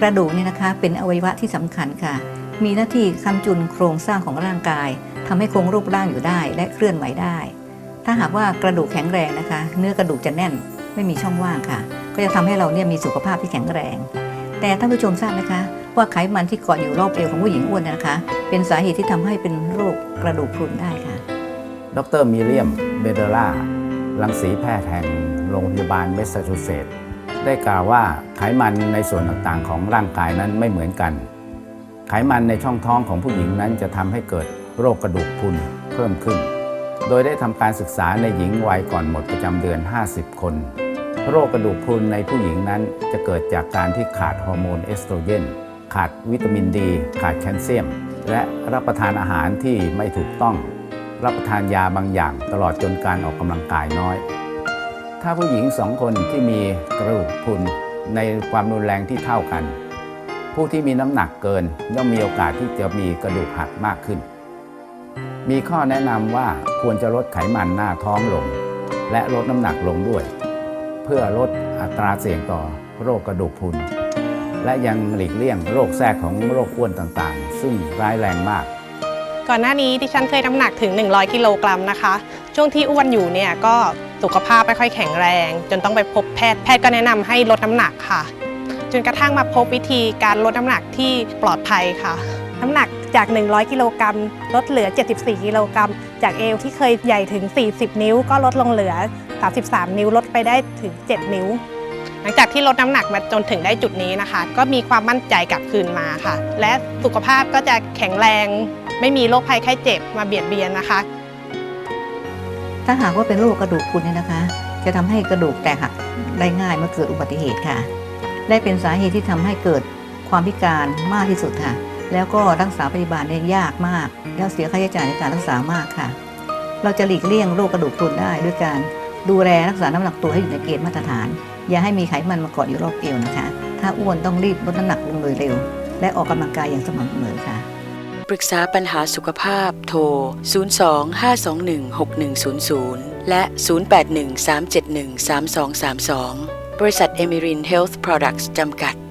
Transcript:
กระดูกนี่นะคะเป็นอวัยวะที่สำคัญค่ะ มีหน้าที่ค้ำจุนโครงสร้างของร่างกายทำให้คงรูปร่างอยู่ได้และเคลื่อนไหวได้ ถ้าหากว่ากระดูกแข็งแรงนะคะ เนื้อกระดูกจะแน่นไม่มีช่องว่างค่ะ ก็จะทำให้เราเนี่ยมีสุขภาพที่แข็งแรง แต่ท่านผู้ชมทราบไหมคะว่าไขมันที่เกาะอยู่รอบเอวของผู้หญิงอ้วนนะคะ เป็นสาเหตุที่ทำให้เป็นโรคกระดูกพรุนได้ค่ะ ดรมิเลียม เบเดล่า รังสีแพทย์แห่งโรงพยาบาลเมสซาชูเซตส์ ได้กล่าวว่าไขมันในส่วนต่างๆ ของร่างกายนั้นไม่เหมือนกัน ไขมันในช่องท้องของผู้หญิงนั้นจะทำให้เกิดโรคกระดูกพรุนเพิ่มขึ้น โดยได้ทำการศึกษาในหญิงวัยก่อนหมดประจำเดือน 50 คน โรคกระดูกพรุนในผู้หญิงนั้นจะเกิดจากการที่ขาดฮอร์โมนเอสโตรเจน ขาดวิตามินดี ขาดแคลเซียม และรับประทานอาหารที่ไม่ถูกต้อง รับประทานยาบางอย่างตลอดจนการออกกำลังกายน้อย ถ้าผู้หญิงสองคนที่มีกระดูกพรุนในความรุนแรงที่เท่ากัน ผู้ที่มีน้ำหนักเกินย่อมมีโอกาสที่จะมีกระดูกหักมากขึ้น มีข้อแนะนำว่าควรจะลดไขมันหน้าท้องลง และลดน้ำหนักลงด้วย เพื่อลดอัตราเสี่ยงต่อโรคกระดูกพรุนและยังหลีกเลี่ยงโรคแทรกของโรคอ้วนต่างๆ ซึ่งร้ายแรงมาก ก่อนหน้านี้ดิฉันเคยน้ำหนักถึง 100 กิโลกรัมนะคะ ช่วงที่อ้วนอยู่เนี่ยก็ สุขภาพไม่ค่อยแข็งแรง จนต้องไปพบแพทย์แพทย์ก็แนะนำให้ลดน้ำหนักค่ะ จนกระทั่งมาพบวิธีการลดน้ำหนักที่ปลอดภัยค่ะ น้ำหนักจาก 100 กิโลกรัมลดเหลือ 74 กิโลกรัมจากเอวที่เคยใหญ่ถึง 40 นิ้ว ก็ลดลงเหลือ 33 นิ้วลดไปได้ถึง 7 นิ้ว หลังจากที่ลดน้ำหนักมาจนถึงได้จุดนี้นะคะ ก็มีความมั่นใจกลับคืนมาค่ะ และสุขภาพก็จะแข็งแรง ไม่มีโรคภัยไข้เจ็บมาเบียดเบียนนะคะ ถ้าหากว่าเป็นโรคกระดูกพรุนเนี่ยนะคะ จะทำให้กระดูกแตกหักได้ง่ายเมื่อเกิดอุบัติเหตุค่ะและเป็นสาเหตุที่ทำให้เกิดความพิการมากที่สุดค่ะ แล้วก็รักษาพยาบาลเนี่ยยากมาก แล้วเสียค่าใช้จ่ายในการรักษามากค่ะ เราจะหลีกเลี่ยงโรคกระดูกพรุนได้ด้วยการดูแลรักษาน้ำหนักตัวให้อยู่ในเกณฑ์มาตรฐาน อย่าให้มีไขมันมาเกาะอยู่รอบเอวนะคะ ถ้าอ้วนต้องรีบลดน้ำหนักลงโดยเร็ว และออกกำลังกายอย่างสม่ำเสมอค่ะ ปรึกษาปัญหาสุขภาพโทร 02-521-6100 และ 0813713232 บริษัทเอมิรินเฮลท์โปรดักต์จำกัด